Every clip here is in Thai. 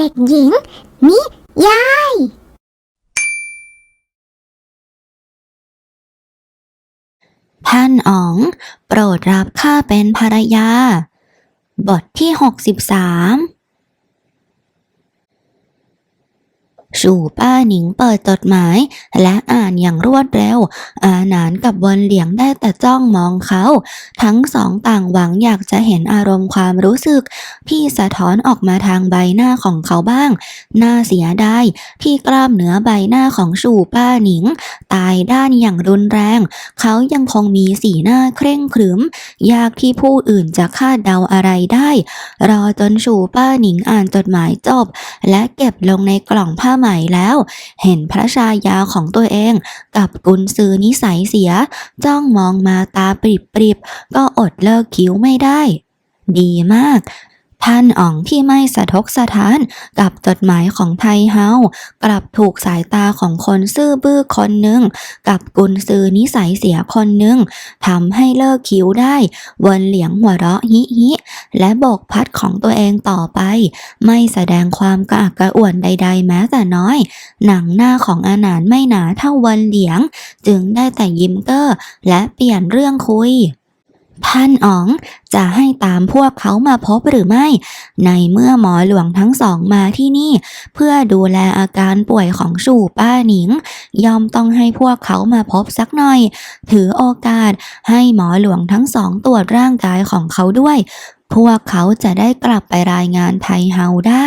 เด็กหญิง นิยาย ท่านอ๋อง โปรดรับข้าเป็นภรรยา บทที่ 63 สู่ป้าหนิงเปิดจดหมาย และอ่านอย่างรวดเร็ว อาหนานกับวนเหลียงได้แต่จ้องมองเขา ทั้งสองต่างหวังอยากจะเห็นอารมณ์ความรู้สึก ที่สะท้อนออกมาทางใบหน้าของเขาบ้าง น่าเสียดายที่กล้ามเนื้อใบหน้าของสู่ป้าหนิง ตายด้านอย่างรุนแรง เขายังคงมีสีหน้าเคร่งขรึม ยากที่ผู้อื่นจะคาดเดาอะไรได้ รอจนชูป้าหนิงอ่านจดหมายจบ และเก็บลงในกล่องผ้าใหมแล้ว เห็นพระชายาของตัวเอง กับกุนซือนิสัยเสีย จ้องมองมาตาปริบปริบๆก็อดเลิกคิ้วไม่ได้ ดีมาก ท่านอ๋องที่ไม่สะทกสะท้านกับจดหมายของไทเฮากลับถูกสายตาของคนซื่อบื้อคนหนึ่ง กับกุนซือนิสัยเสียคนหนึ่งทำให้เลิกคิ้วได้ วนเหลียงหัวเราะฮิฮิและโบกพัดของตัวเองต่อไป ไม่แสดงความกระอักกระอ่วนใด ๆ แม้แต่น้อย หนังหน้าของอาหนานไม่หนาเท่าวันเหลียง จึงได้แต่ยิ้มเก้อและเปลี่ยนเรื่องคุย ท่านอ๋องจะให้ตามพวกเขามาพบหรือไม่ ในเมื่อหมอหลวงทั้งสองมาที่นี่ เพื่อดูแลอาการป่วยของสู่ป้าหนิง ยอมต้องให้พวกเขามาพบสักหน่อย ถือโอกาสให้หมอหลวงทั้งสองตรวจร่างกายของเขาด้วย พวกเขาจะได้กลับไปรายงานไทเฮาได้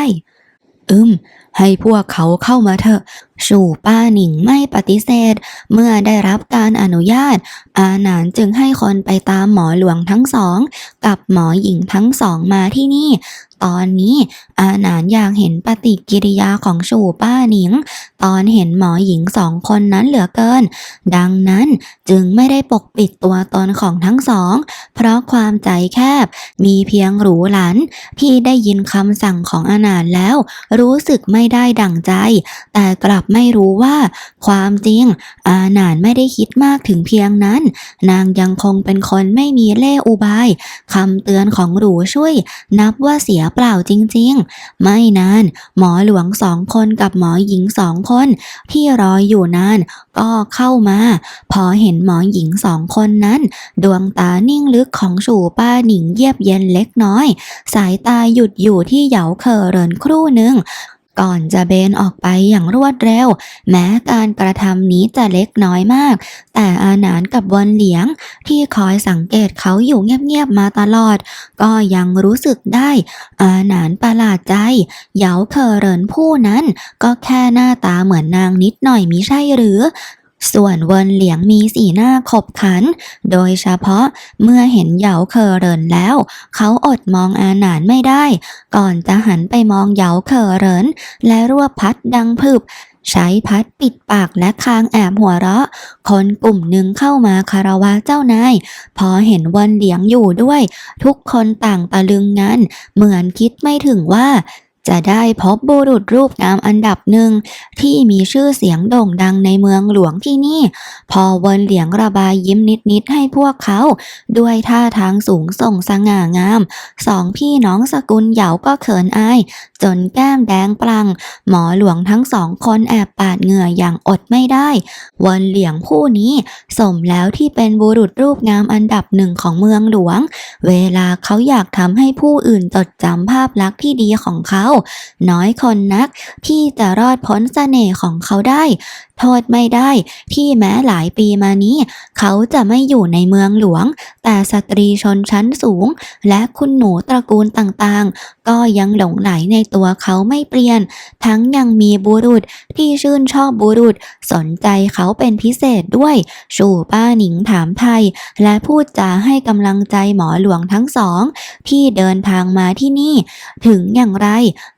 อืม ให้พวกเขาเข้ามาเถอะ สู่ป้าหนิงไม่ปฏิเสธ เมื่อได้รับการอนุญาต อาหนานจึงให้คนไปตามหมอหลวงทั้งสอง กับหมอหญิงทั้งสองมาที่นี่ ตอนนี้อาหนานอยากเห็นปฏิกิริยาของสู่ป้าหนิง ตอนเห็นหมอหญิงสองคนนั้นเหลือเกิน ดังนั้นจึงไม่ได้ปกปิดตัวตนของทั้งสอง เพราะความใจแคบ มีเพียงหรูหลัน ที่ได้ยินคำสั่งของอาหนานแล้ว รู้สึกไม่ได้ดั่งใจ แต่กลับไม่รู้ว่า ความจริง อาหนานไม่ได้คิดมากถึงเพียงนั้น นางยังคงเป็นคนไม่มีเล่อุบายคำเตือนของหรูช่วย นับว่าเสียเปล่าจริง ๆ ไม่นาน หมอหลวงสองคนกับหมอหญิงสองคน ที่รออยู่นาน ก็เข้ามา พอเห็นหมอหญิงสองคนนั้น ดวงตานิ่งลึกของสู่ป้าหนิงเยียบเย็นเล็กน้อย สายตาหยุดอยู่ที่เหยาเคอเรินครู่หนึ่ง ก่อนจะเบนออกไปอย่างรวดเร็ว แม้การกระทำนี้จะเล็กน้อยมาก แต่อาหนานกับวนเหลียง ที่คอยสังเกตเขาอยู่เงียบๆมาตลอด ก็ยังรู้สึกได้ อาหนานประหลาดใจ เหยาเคอเรินผู้นั้น ก็แค่หน้าตาเหมือนนางนิดหน่อยมิใช่หรือ ส่วนเวินเหลียงมีสีหน้าขบขัน โดยเฉพาะเมื่อเห็นเหยาเคอเรินแล้ว เขาอดมองอาหนานไม่ได้ ก่อนจะหันไปมองเหยาเคอเริน และรวบพัดดังพึบใช้พัดปิดปากและคางแอบหัวเราะ คนกลุ่มหนึ่งเข้ามาคารวะเจ้านาย พอเห็นเวันเหลียงอยู่ด้วย ทุกคนต่างตะลึงงันเหมือนคิดไม่ถึงว่า จะได้พบบุรุษรูปงามอันดับหนึ่ง ที่มีชื่อเสียงโด่งดังในเมืองหลวงที่นี่ พอเวินเหลียงระบายยิ้มนิดๆให้พวกเขา ด้วยท่าทางสูงส่งสง่างาม สองพี่น้องสกุลเหยาก็เขินอาย จนแก้มแดงปลัง หมอหลวงทั้งสองคนแอบปาดเหงื่ออย่างอดไม่ได้ เวินเหลียงผู้นี้สมแล้วที่เป็นบุรุษรูปงามอันดับหนึ่งของเมืองหลวง เวลาเขาอยากทำให้ผู้อื่นจดจำภาพลักษณ์ที่ดีของเขาน้อยคนนักที่จะรอดพ้นเสน่ห์ของเขาได้ โทษไม่ได้ ที่แม้หลายปีมานี้ เขาจะไม่อยู่ในเมืองหลวง แต่สตรีชนชั้นสูง และคุณหนูตระกูลต่างๆ ก็ยังหลงไหลในตัวเขาไม่เปลี่ยน ทั้งยังมีบุรุษที่ชื่นชอบบุรุษ สนใจเขาเป็นพิเศษด้วย สู่ป้าหนิงถามไทย และพูดจาให้กำลังใจหมอหลวงทั้งสอง ที่เดินทางมาที่นี่ ถึงอย่างไร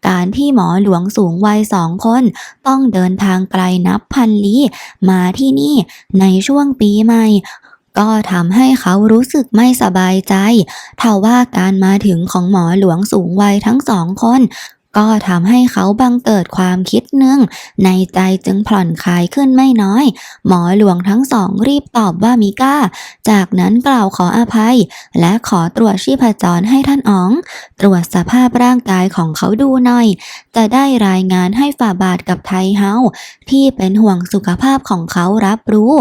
การที่หมอหลวงสูงวัยสองคน ต้องเดินทางไกลนับพันลีมาที่นี่ในช่วงปีใหม่ ก็ทำให้เขารู้สึกไม่สบายใจเท่าว่าการมาถึงของหมอหลวงสูงวัยทั้งสองคน ก็ทำให้เขาบังเกิดความคิดหนึ่ง ในใจจึงผ่อนคลายขึ้นไม่น้อย หมอหลวงทั้งสองรีบตอบว่ามิก้า จากนั้นกล่าวขออภัย และขอตรวจชีพจรให้ท่านอ๋อง ตรวจสภาพร่างกายของเขาดูหน่อย จะได้รายงานให้ฝ่าบาทกับไทเฮาที่เป็นห่วงสุขภาพของเขารับรู้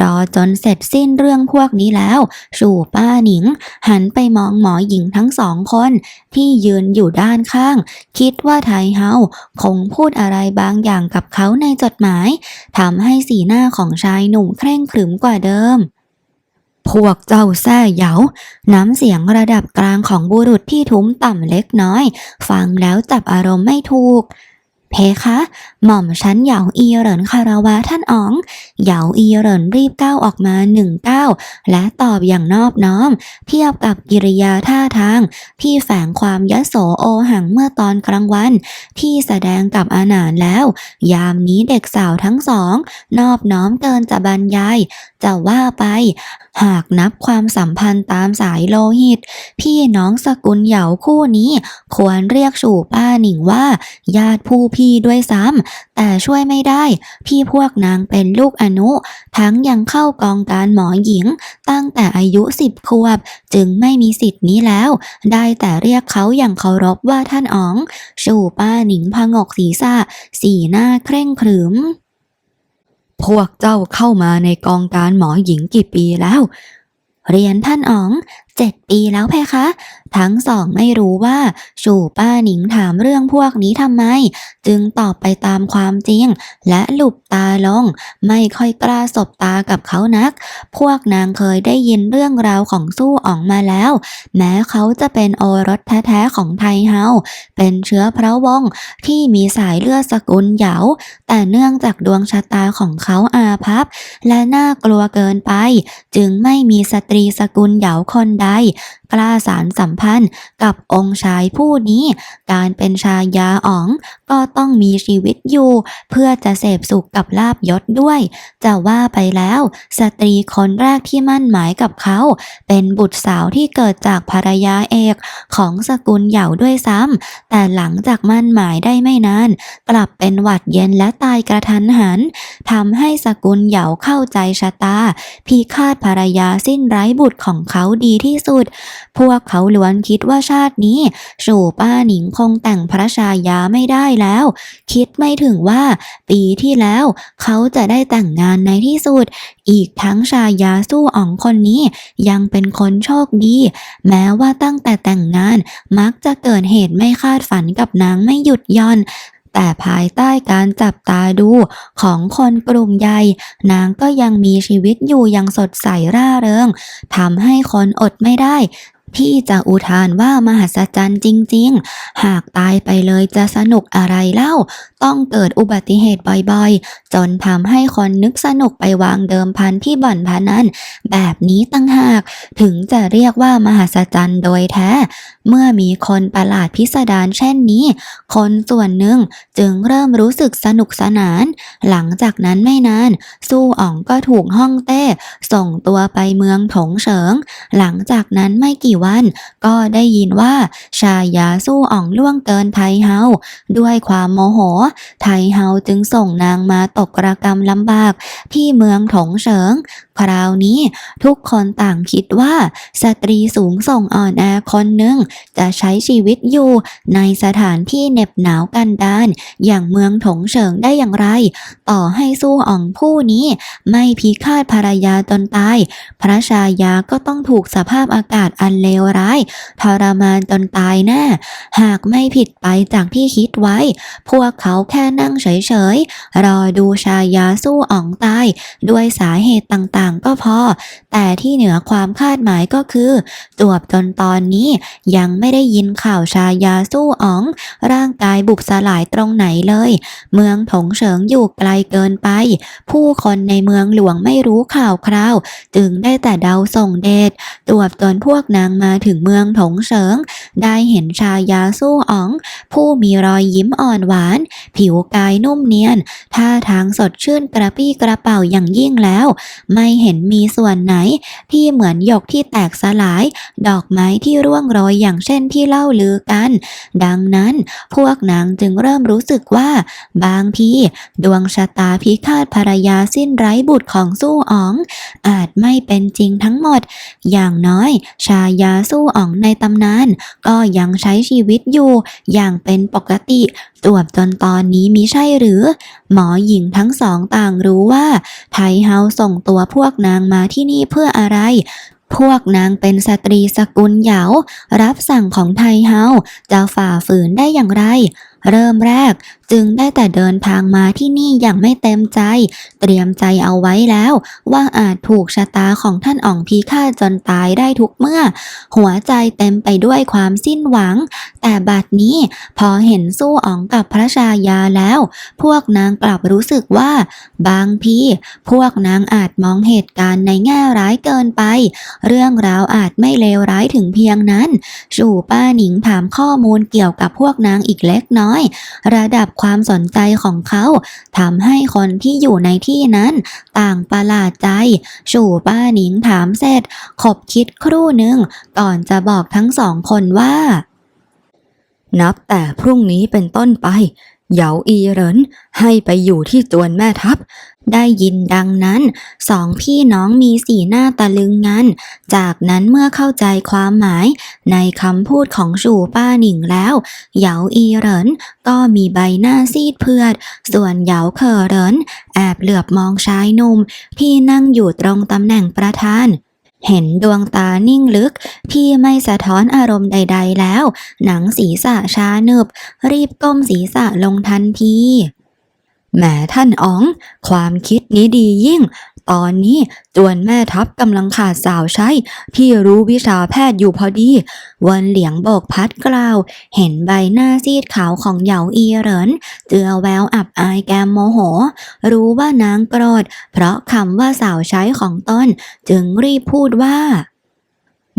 รอจนเสร็จสิ้นเรื่องพวกนี้แล้ว สู่ป้าหนิง หันไปมองหมอหญิงทั้งสองคน ที่ยืนอยู่ด้านข้าง คิดว่าไทเฮาคงพูดอะไรบางอย่างกับเขาในจดหมายทำให้สีหน้าของชายหนุ่มเคร่งขรึมกว่าเดิม พวกเจ้าแซ่เหยาน้ำเสียงระดับกลางของบุรุษที่ทุ้มต่ำเล็กน้อย ฟังแล้วจับอารมณ์ไม่ถูก เพคะ หม่อมฉันเหยาอีเหรินคาราวะท่านอ๋อง เหยาอีเหรินรีบก้าวออกมาหนึ่งก้าวและตอบอย่างนอบน้อม เทียบกับกิริยาท่าทาง ที่แฝงความยโสโอหังเมื่อตอนกลางวัน ที่แสดงกับอาหนานแล้ว ยามนี้เด็กสาวทั้งสอง นอบน้อมเกินจะบรรยาย จะว่าไป หากนับความสัมพันธ์ตามสายโลหิต พี่น้องสกุลเหยาคู่นี้ ควรเรียกสู่ป้าหนิงว่า ญาติผู้พี่ด้วยซ้ำแต่ช่วยไม่ได้ พี่พวกนางเป็นลูกอนุ ทั้งยังเข้ากองการหมอหญิง ตั้งแต่อายุสิบขวบ จึงไม่มีสิทธิ์นี้แล้ว ได้แต่เรียกเขาอย่างเคารพว่าท่านอ๋องสู่ป้าหนิงพงกศีรษะสีหน้าเคร่งขรึมพวกเจ้าเข้ามาในกองการหมอหญิงกี่ปีแล้ว เรียนท่านอ๋อง เจ็ดปีแล้วเพคะ ทั้งสองไม่รู้ว่าสู่ป้าหนิงถามเรื่องพวกนี้ทำไม จึงตอบไปตามความจริง และหลุบตาลง ไม่ค่อยกล้าสบตากับเขานัก พวกนางเคยได้ยินเรื่องราวของสู้อ๋องมาแล้ว แม้เขาจะเป็นโอรสแท้ๆของไทเฮาเป็นเชื้อพระวงศ์ที่มีสายเลือดสกุลเหยา แต่เนื่องจากดวงชะตาของเขาอาภัพ และน่ากลัวเกินไป จึงไม่มีสตรีสกุลเหยาคนใดไรกล้าสารสัมพันธ์กับองค์ชายผู้นี้ การเป็นชายาอ๋องก็ต้องมีชีวิตอยู่ เพื่อจะเสพสุขกับลาบยศด้วย จะว่าไปแล้ว สตรีคนแรกที่มั่นหมายกับเขา เป็นบุตรสาวที่เกิดจากภรรยาเอกของสกุลเหยาด้วยซ้ำแต่หลังจากมั่นหมายได้ไม่นาน กลับเป็นหวัดเย็นและตายกระทันหันทำให้สกุลเหยาเข้าใจชะตาพิฆาตภรรยาสิ้นไร้บุตรของเขาดีที่สุดพวกเขาล้วนคิดว่าชาตินี้ สู่ป้าหนิงคงแต่งพระชายาไม่ได้แล้ว คิดไม่ถึงว่า ปีที่แล้ว เขาจะได้แต่งงานในที่สุด อีกทั้งชายาสู้อ๋องคนนี้ ยังเป็นคนโชคดี แม้ว่าตั้งแต่แต่งงานมักจะเกิดเหตุไม่คาดฝันกับนางไม่หยุดย่อน แต่ภายใต้การจับตาดูของคนกลุ่มใหญ่ นางก็ยังมีชีวิตอยู่อย่างสดใสร่าเริงทำให้คนอดไม่ได้ ที่จะอุทานว่ามหัศจรรย์จริง ๆ หากตายไปเลยจะสนุกอะไรเล่า ต้องเกิดอุบัติเหตุบ่อยๆ จนทำให้คนนึกสนุกไปวางเดิมพันที่บ่อนพนันแบบนี้ตั้งหาก ถึงจะเรียกว่ามหัศจรรย์โดยแท้ เมื่อมีคนประหลาดพิสดารเช่นนี้ คนส่วนหนึ่งจึงเริ่มรู้สึกสนุกสนาน หลังจากนั้นไม่นาน สู้อ๋องก็ถูกห้องเต้ ส่งตัวไปเมืองถงเฉิง หลังจากนั้นไม่กี่วัน ก็ได้ยินว่า ชายาสู้อ๋องล่วงเกินไทเฮาด้วยความโมโห ไทเฮาจึงส่งนางมาตกระกรรมลำบาก ที่เมืองถงเฉิง คราวนี้ทุกคนต่างคิดว่า สตรีสูงส่งอ่อนแอคนหนึ่ง จะใช้ชีวิตอยู่ในสถานที่เหน็บหนาวกันดาน อย่างเมืองถงเฉิงได้อย่างไร ต่อให้สู้อ่องผู้นี้ ไม่พิฆาตภรรยาจนตาย พระชายาก็ต้องถูกสภาพอากาศอันเลเลวร้าย ทรมานจนตายแน่ หากไม่ผิดไปจากที่คิดไว้ พวกเขาแค่นั่งเฉยๆ รอดูชายาสู้อ่องตาย ด้วยสาเหตุต่างๆ ก็พอ แต่ที่เหนือความคาดหมายก็คือ จวบจนตอนนี้ยังไม่ได้ยินข่าวชายาสู้อ๋อง ร่างกายบุบสลายตรงไหนเลย เมืองถงเฉิงอยู่ไกลเกินไป ผู้คนในเมืองหลวงไม่รู้ข่าวคราว จึงได้แต่เดาส่งเดชจวบจนพวกนางมาถึงเมืองถงเฉิง ได้เห็นชายาสู้อ๋อง ผู้มีรอยยิ้มอ่อนหวาน ผิวกายนุ่มเนียน ท่าทางสดชื่นกระปี้กระเป๋าอย่างยิ่งแล้ว ไม่เห็นมีส่วนไหน ที่เหมือนหยกที่แตกสลาย ดอกไม้ที่ร่วงโรยอย่างเช่นที่เล่าลือกัน ดังนั้นพวกนางจึงเริ่มรู้สึกว่าบางทีดวงชะตาพิฆาตภรรยาสิ้นไร้บุตรของสู้อ๋อง อาจไม่เป็นจริงทั้งหมด อย่างน้อย ชายาสู้อ่องในตำนาน ก็ยังใช้ชีวิตอยู่อย่างเป็นปกติตรวจจนตอนนี้มิใช่หรือ หมอหญิงทั้งสองต่างรู้ว่า ไทเฮาส่งตัวพวกนางมาที่นี่เพื่ออะไรพวกนางเป็นสตรีสกุลเหยารับสั่งของไทเฮาจะฝ่าฝืนได้อย่างไร เริ่มแรกจึงได้แต่เดินทางมาที่นี่อย่างไม่เต็มใจ เตรียมใจเอาไว้แล้ว ว่าอาจถูกชะตาของท่านอ่องพีฆ่าจนตายได้ทุกเมื่อ หัวใจเต็มไปด้วยความสิ้นหวัง แต่บัดนี้พอเห็นสู้อ๋องกับพระชายาแล้ว พวกนางกลับรู้สึกว่า บางทีพวกนางอาจมองเหตุการณ์ในแง่ร้ายเกินไป เรื่องราวอาจไม่เลวร้ายถึงเพียงนั้นชูป้าหนิงถามข้อมูลเกี่ยวกับพวกนางอีกเล็กน้อยระดับความสนใจของเขาทำให้คนที่อยู่ในที่นั้น ต่างประหลาดใจ ชู่ป้าหนิงถามเสร็จขบคิดครู่หนึ่ง ก่อนจะบอกทั้งสองคนว่า นับแต่พรุ่งนี้เป็นต้นไป เหยาอีเหรินให้ไปอยู่ที่จวนแม่ทัพ ได้ยินดังนั้น สองพี่น้องมีสีหน้าตะลึงงัน จากนั้นเมื่อเข้าใจความหมาย ในคำพูดของชูป้าหนิงแล้ว เหยาอีเหรินก็มีใบหน้าซีดเพือด ส่วนเหยาเคอเหรินแอบเหลือบมองชายหนุ่มที่นั่งอยู่ตรงตำแหน่งประธาน เห็นดวงตานิ่งลึกที่ไม่สะท้อนอารมณ์ใด ๆ แล้ว หนังศีรษะชาเนึบ รีบก้มศีรษะลงทันทีแหมท่านอ๋อง ความคิดนี้ดียิ่ง ตอนนี้จวนแม่ทัพกำลังขาดสาวใช้ ที่รู้วิชาแพทย์อยู่พอดีเวนเหลียงโบกพัดกล่าว เห็นใบหน้าซีดขาวของเหยาอีเหรินเจือแววอับอายแกมโมโห รู้ว่านางโกรธเพราะคำว่าสาวใช้ของตนจึงรีบพูดว่า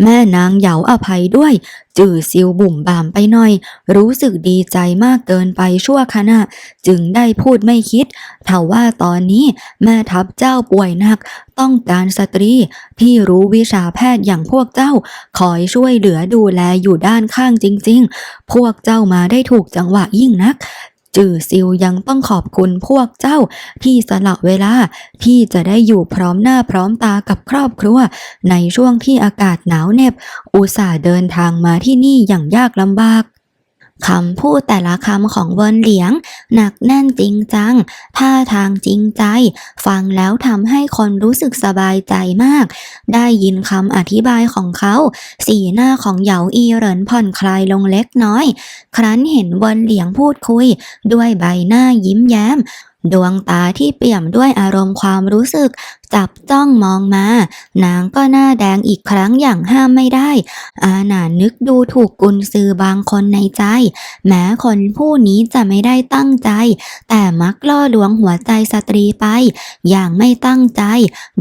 แม่นางเหยาอภัยด้วย จื่อซิวบุ่มบามไปหน่อย รู้สึกดีใจมากเกินไปชั่วขณะ จึงได้พูดไม่คิดถ้าว่าตอนนี้แม่ทัพเจ้าป่วยหนัก ต้องการสตรีที่รู้วิชาแพทย์อย่างพวกเจ้า คอยช่วยเหลือดูแลอยู่ด้านข้างจริง ๆ พวกเจ้ามาได้ถูกจังหวะยิ่งนัก จื่อซิวยังต้องขอบคุณพวกเจ้าที่สละเวลาที่จะได้อยู่พร้อมหน้าพร้อมตากับครอบครัว ในช่วงที่อากาศหนาวเหน็บ อุตส่าห์เดินทางมาที่นี่อย่างยากลำบาก คำพูดแต่ละคำของเวินเหลียง หนักแน่นจริงจัง ท่าทางจริงใจ ฟังแล้วทำให้คนรู้สึกสบายใจมาก ได้ยินคำอธิบายของเขา สีหน้าของเหยาอีเหรินผ่อนคลายลงเล็กน้อย ครั้นเห็นเวินเหลียงพูดคุย ด้วยใบหน้ายิ้มแย้ม ดวงตาที่เปี่ยมด้วยอารมณ์ความรู้สึก จับจ้องมองมา นางก็หน้าแดงอีกครั้งอย่างห้ามไม่ได้ อาหนานึกดูถูกกุนซือบางคนในใจ แม้คนผู้นี้จะไม่ได้ตั้งใจ แต่มักล่อลวงหัวใจสตรีไป อย่างไม่ตั้งใจ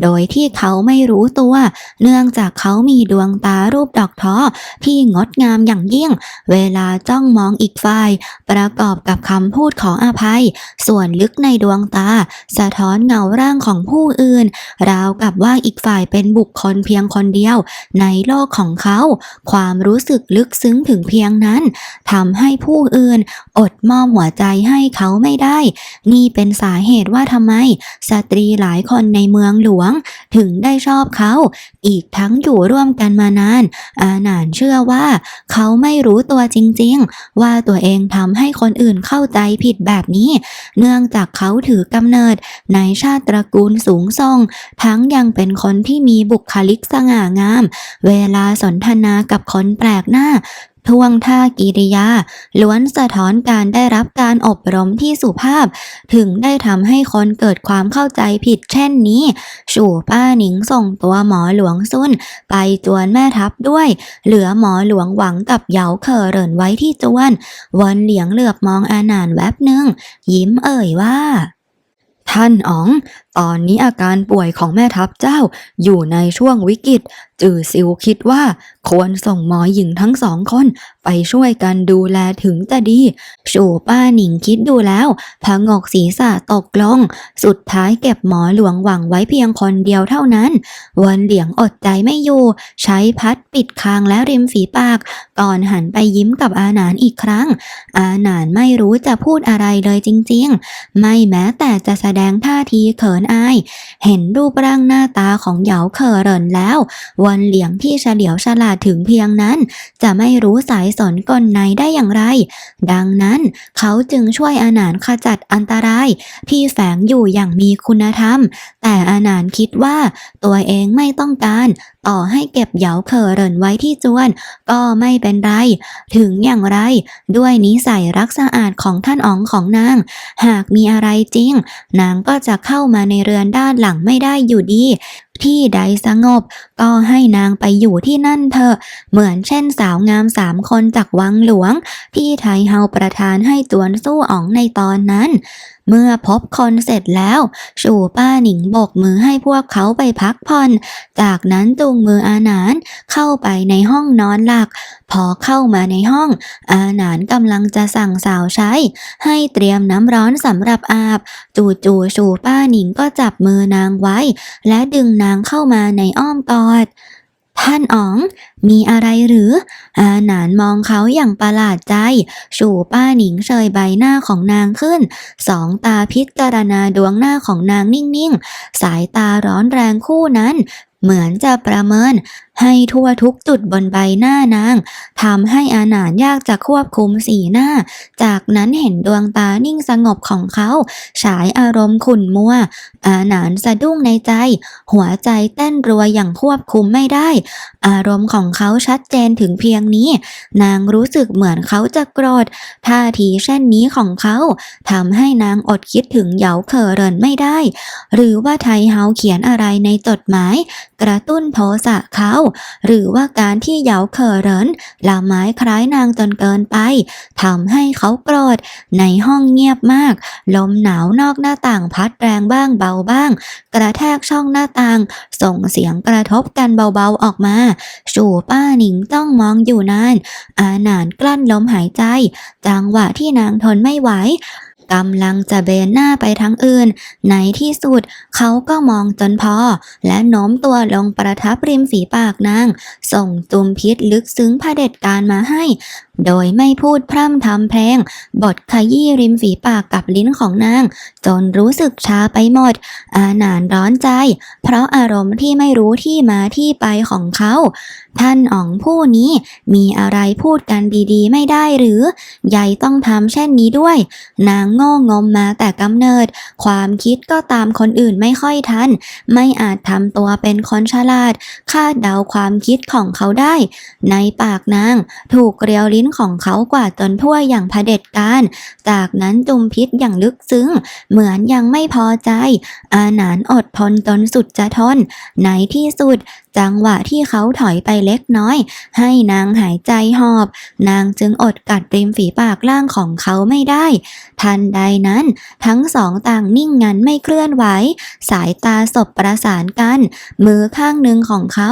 โดยที่เขาไม่รู้ตัว เนื่องจากเขามีดวงตารูปดอกท้อที่งดงามอย่างยิ่ง เวลาจ้องมองอีกฝ่าย ประกอบกับคำพูดของอภัย ส่วนลึกในดวงตา สะท้อนเงาร่างของผู้อื่น ราวกับว่าอีกฝ่ายเป็นบุคคลเพียงคนเดียว ในโลกของเขา ความรู้สึกลึกซึ้งถึงเพียงนั้นทำให้ผู้อื่น อดมอบหัวใจให้เขาไม่ได้ นี่เป็นสาเหตุว่าทำไม สตรีหลายคนในเมืองหลวง ถึงได้ชอบเขา อีกทั้งอยู่ร่วมกันมานาน อาหนานเชื่อว่า เขาไม่รู้ตัวจริงๆ ว่าตัวเองทำให้คนอื่นเข้าใจผิดแบบนี้ เนื่องจากเขาาถือกำเนิดในชาติตระกูลสูงส่ง ทั้งยังเป็นคนที่มีบุคลิกสง่างาม เวลาสนทนากับคนแปลกหน้า ท่วงท่ากิริยา ล้วนสะท้อนการได้รับการอบรมที่สุภาพ ถึงได้ทำให้คนเกิดความเข้าใจผิดเช่นนี้ชู่ป้าหนิงส่งตัวหมอหลวงซุนไปจวนแม่ทัพด้วย เหลือหมอหลวงหวังกับเหยาเคอเรินไว้ที่จวนวนเหลียงเหลือบมองอาหนานแวบหนึ่ง ยิ้มเอ่ยว่า ท่านอ๋อง ตอนนี้อาการป่วยของแม่ทัพเจ้าอยู่ในช่วงวิกฤต จือซิวคิดว่าควรส่งหมอหญิงทั้งสองคน ไปช่วยกันดูแลถึงจะดี ชูป้าหนิงคิดดูแล้วพงกศีรษะตกลง สุดท้ายเก็บหมอหลวงหวังไว้เพียงคนเดียวเท่านั้น วันเหลียงอดใจไม่อยู่ ใช้พัดปิดคางและริมฝีปาก ก่อนหันไปยิ้มกับอาหนานอีกครั้ง อาหนานไม่รู้จะพูดอะไรเลยจริง ๆ ไม่แม้แต่จะแสดงท่าทีเขินอาย เห็นรูปร่างหน้าตาของเหยาเคอเรินแล้ว วันเหลียงที่เฉลียวฉลาดถึงเพียงนั้น จะไม่รู้สายสนกลในได้อย่างไร ดังนั้นเขาจึงช่วยอาหนานขจัดอันตราย ที่แฝงอยู่อย่างมีคุณธรรม แต่อาหนานคิดว่าตัวเองไม่ต้องการ ต่อให้เก็บเหยาเคอเรินไว้ที่จวน ก็ไม่เป็นไร ถึงอย่างไร ด้วยนิสัยรักสะอาดของท่านอ๋องของนาง หากมีอะไรจริง นางก็จะเข้ามาในเรือนด้านหลังไม่ได้อยู่ดี ที่ใดสงบ ก็ให้นางไปอยู่ที่นั่นเถอะ เหมือนเช่นสาวงามสามคนจากวังหลวง ที่ไทเฮาประทานให้จวนสู้อ๋องในตอนนั้น เมื่อพบคนเสร็จแล้วชูป้าหนิงโบกมือให้พวกเขาไปพักผ่อน จากนั้นจูงมืออาหนานเข้าไปในห้องนอนหลัก พอเข้ามาในห้อง อาหนานกำลังจะสั่งสาวใช้ ให้เตรียมน้ำร้อนสำหรับอาบ จู่ๆชูป้าหนิงก็จับมือนางไว้ และดึงนางางเข้ามาในอ้อมกอด ท่านอ๋อง มีอะไรหรือ อาหนานมองเขาอย่างประหลาดใจ ชูป้าหนิงเชยใบหน้าของนางขึ้น สองตาพิจารณาดวงหน้าของนางนิ่งๆ สายตาร้อนแรงคู่นั้น เหมือนจะประเมิน ให้ทั่วทุกจุดบนใบหน้านางทำให้อาหนานยากจะควบคุมสีหน้า จากนั้นเห็นดวงตานิ่งสงบของเขา ฉายอารมณ์ขุ่นมัว อาหนานสะดุ้งในใจ หัวใจเต้นรัวอย่างควบคุมไม่ได้ อารมณ์ของเขาชัดเจนถึงเพียงนี้ นางรู้สึกเหมือนเขาจะโกรธท่าทีเช่นนี้ของเขาทำให้นางอดคิดถึงเหยาเคอเรินไม่ได้ หรือว่าไทเฮาเขียนอะไรในจดหมาย กระตุ้นโทสะเขาหรือว่าการที่เหยาเคอเรินละไม้คล้ายนางจนเกินไปทำให้เขาโกรธในห้องเงียบมาก ลมหนาวนอกหน้าต่างพัดแรงบ้างเบาบ้าง กระแทกช่องหน้าต่าง ส่งเสียงกระทบกันเบาๆออกมาชูป้าหนิงต้องมองอยู่นาน อาหนานกลั้นลมหายใจ จังหวะที่นางทนไม่ไหว กำลังจะเบนหน้าไปทางอื่น ในที่สุดเขาก็มองจนพอ และโน้มตัวลงประทับริมฝีปากนาง ส่งจุมพิษลึกซึ้งเผด็จการมาให้ โดยไม่พูดพร่ำทำเพลง บทขยี้ริมฝีปากกับลิ้นของนาง จนรู้สึกชาไปหมด อาหนานร้อนใจ เพราะอารมณ์ที่ไม่รู้ที่มาที่ไปของเขา ท่านอ๋องผู้นี้มีอะไรพูดกันดีๆ ไม่ได้หรือ ใหญ่ต้องทำเช่นนี้ด้วย นางโง่งมมาแต่กำเนิด ความคิดก็ตามคนอื่นไม่ค่อยทัน ไม่อาจทำตัวเป็นคนฉลาด คาดเดาความคิดของเขาได้ ในปากนางถูกเกลียวลิ้นของเขากว่าดจนทั่วอย่างเผด็จการ จากนั้นจุมพิษอย่างลึกซึ้ง เหมือนยังไม่พอใจ อาหนานอดทนจนสุดจะทน ในที่สุด จังหวะที่เขาถอยไปเล็กน้อย ให้นางหายใจหอบ นางจึงอดกัดริมฝีปากล่างของเขาไม่ได้ ทันใดนั้น ทั้งสองต่างนิ่งงันไม่เคลื่อนไหว สายตาสบประสานกัน มือข้างหนึ่งของเขา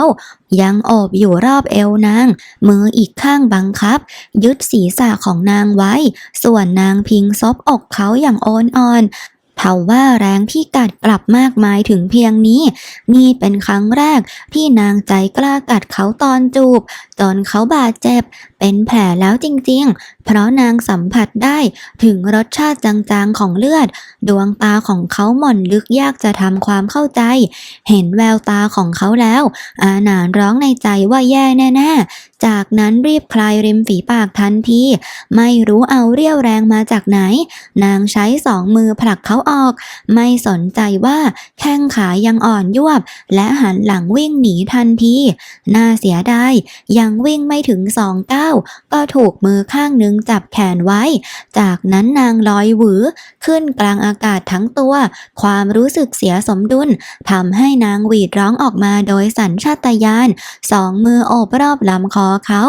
ยังโอบอยู่รอบเอวนาง มืออีกข้างบังคับยึดศีรษะของนางไว้ ส่วนนางพิงซบอกเขาอย่างโอนอ่อนเผาว่าแรงที่กัดกลับมากมายถึงเพียงนี้ นี่เป็นครั้งแรกที่นางใจกล้ากัดเขาตอนจูบ จนเขาบาดเจ็บ เป็นแผลแล้วจริงๆ เพราะนางสัมผัสได้ถึงรสชาติจางๆของเลือด ดวงตาของเขาหม่อนลึกยากจะทำความเข้าใจ เห็นแววตาของเขาแล้ว อาหนานร้องในใจว่าแย่แน่ๆ จากนั้นรีบคลายริมฝีปากทันที ไม่รู้เอาเรี่ยวแรงมาจากไหน นางใช้สองมือผลักเขาออก ไม่สนใจว่าแข้งขายังอ่อนยวบ และหันหลังวิ่งหนีทันที น่าเสียดายยังวิ่งไม่ถึงสองก้าวก็ถูกมือข้างหนึ่งจับแขนไว้ จากนั้นนางลอยหวือ ขึ้นกลางอากาศทั้งตัว ความรู้สึกเสียสมดุลทำให้นางหวีดร้องออกมาโดยสัญชาตญาณสองมือโอบรอบลำคอเขา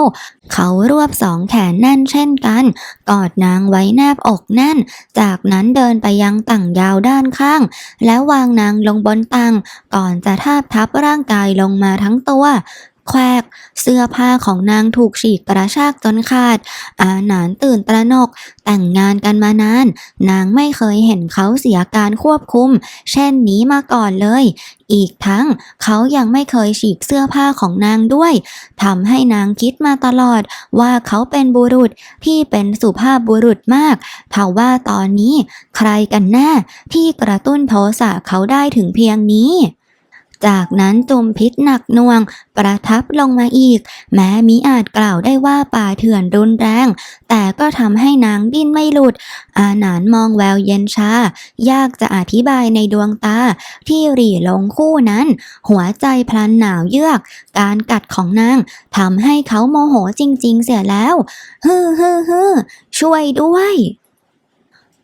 เขารวบสองแขนแน่นเช่นกัน กอดนางไว้แนบอกแน่น จากนั้นเดินไปยังต่างยาวด้านข้าง แล้ววางนางลงบนตังก่อนจะทาบทับร่างกายลงมาทั้งตัว แควก เสื้อผ้าของนางถูกฉีกกระชากจนขาด อาหนานตื่นตระหนก แต่งงานกันมานาน นางไม่เคยเห็นเขาเสียการควบคุม เช่นนี้มาก่อนเลย อีกทั้งเขายังไม่เคยฉีกเสื้อผ้าของนางด้วยทำให้นางคิดมาตลอดว่าเขาเป็นบุรุษที่เป็นสุภาพบุรุษมากทว่าตอนนี้ใครกันแน่ที่กระตุ้นโทสะเขาได้ถึงเพียงนี้ จากนั้นจุมพิษหนักน่วง ประทับลงมาอีก แม้มิอาจกล่าวได้ว่าป่าเถื่อนรุนแรง แต่ก็ทำให้นางดิ้นไม่หลุด อาหนานมองแววเย็นชา ยากจะอธิบายในดวงตา ที่หรี่ลงคู่นั้น หัวใจพลันหนาวเยือก การกัดของนางทำให้เขาโมโหจริง ๆ เสียแล้วฮือฮือฮือช่วยด้วย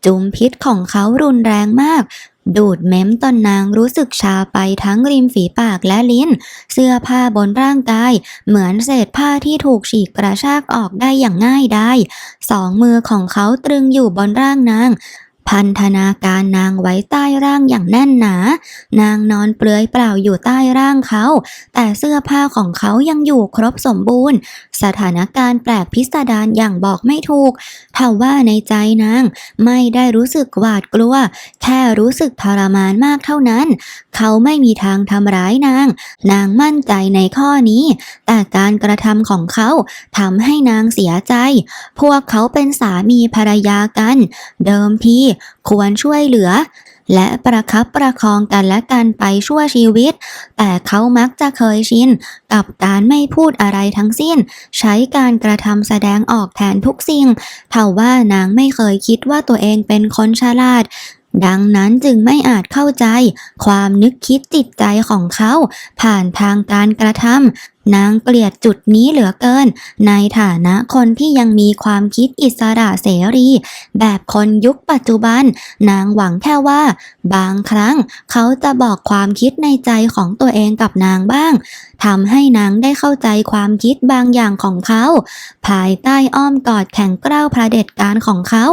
จุมพิษของเขารุนแรงมาก ดูดเม้มตนนางรู้สึกชาไปทั้งริมฝีปากและลิ้น เสื้อผ้าบนร่างกาย เหมือนเศษผ้าที่ถูกฉีกกระชากออกได้อย่างง่ายได้ สองมือของเขาตรึงอยู่บนร่างนาง พันธนาการนางไว้ใต้ร่างอย่างแน่นหนา นางนอนเปลือยเปล่าอยู่ใต้ร่างเขา แต่เสื้อผ้าของเขายังอยู่ครบสมบูรณ์ สถานการณ์แปลกพิสดารอย่างบอกไม่ถูกทว่าในใจนางไม่ได้รู้สึกหวาดกลัว แค่รู้สึกทรมานมากเท่านั้น เขาไม่มีทางทำร้ายนาง นางมั่นใจในข้อนี้ แต่การกระทำของเขาทำให้นางเสียใจ พวกเขาเป็นสามีภรรยากัน เดิมทีควรช่วยเหลือ และประคับประคองกันและกันไปชั่วชีวิต แต่เขามักจะเคยชินกับการไม่พูดอะไรทั้งสิ้น ใช้การกระทำแสดงออกแทนทุกสิ่งเท่าว่านางไม่เคยคิดว่าตัวเองเป็นคนฉลาดดังนั้นจึงไม่อาจเข้าใจ ความนึกคิดจิตใจของเขา ผ่านทางการกระทำ นางเกลียดจุดนี้เหลือเกิน ในฐานะคนที่ยังมีความคิดอิสระเสรี แบบคนยุคปัจจุบัน นางหวังแค่ว่า บางครั้งเขาจะบอกความคิดในใจของตัวเองกับนางบ้างทำให้นางได้เข้าใจความคิดบางอย่างของเขา ภายใต้อ้อมกอดแข็งกร้าวพระเด็จการของเขา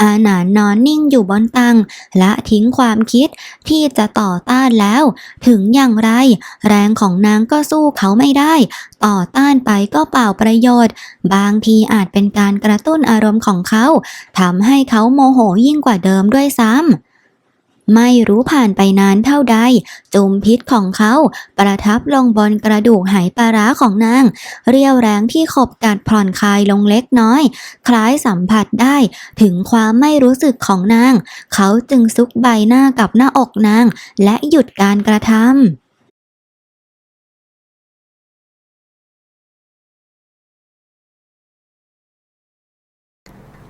อาหนานนอนนิ่งอยู่บนตัง และทิ้งความคิดที่จะต่อต้านแล้ว ถึงอย่างไร แรงของนางก็สู้เขาไม่ได้ต่อต้านไปก็เปล่าประโยชน์ บางทีอาจเป็นการกระตุ้นอารมณ์ของเขาทำให้เขาโมโหยิ่งกว่าเดิมด้วยซ้ำไม่รู้ผ่านไปนานเท่าใดจุมพิษของเขา ประทับลงบนกระดูกไหปลาร้าของนาง เรียวแรงที่ขบกัดผ่อนคลายลงเล็กน้อย คล้ายสัมผัสได้ ถึงความไม่รู้สึกของนาง เขาจึงซุกใบหน้ากับหน้าอกนาง และหยุดการกระทำ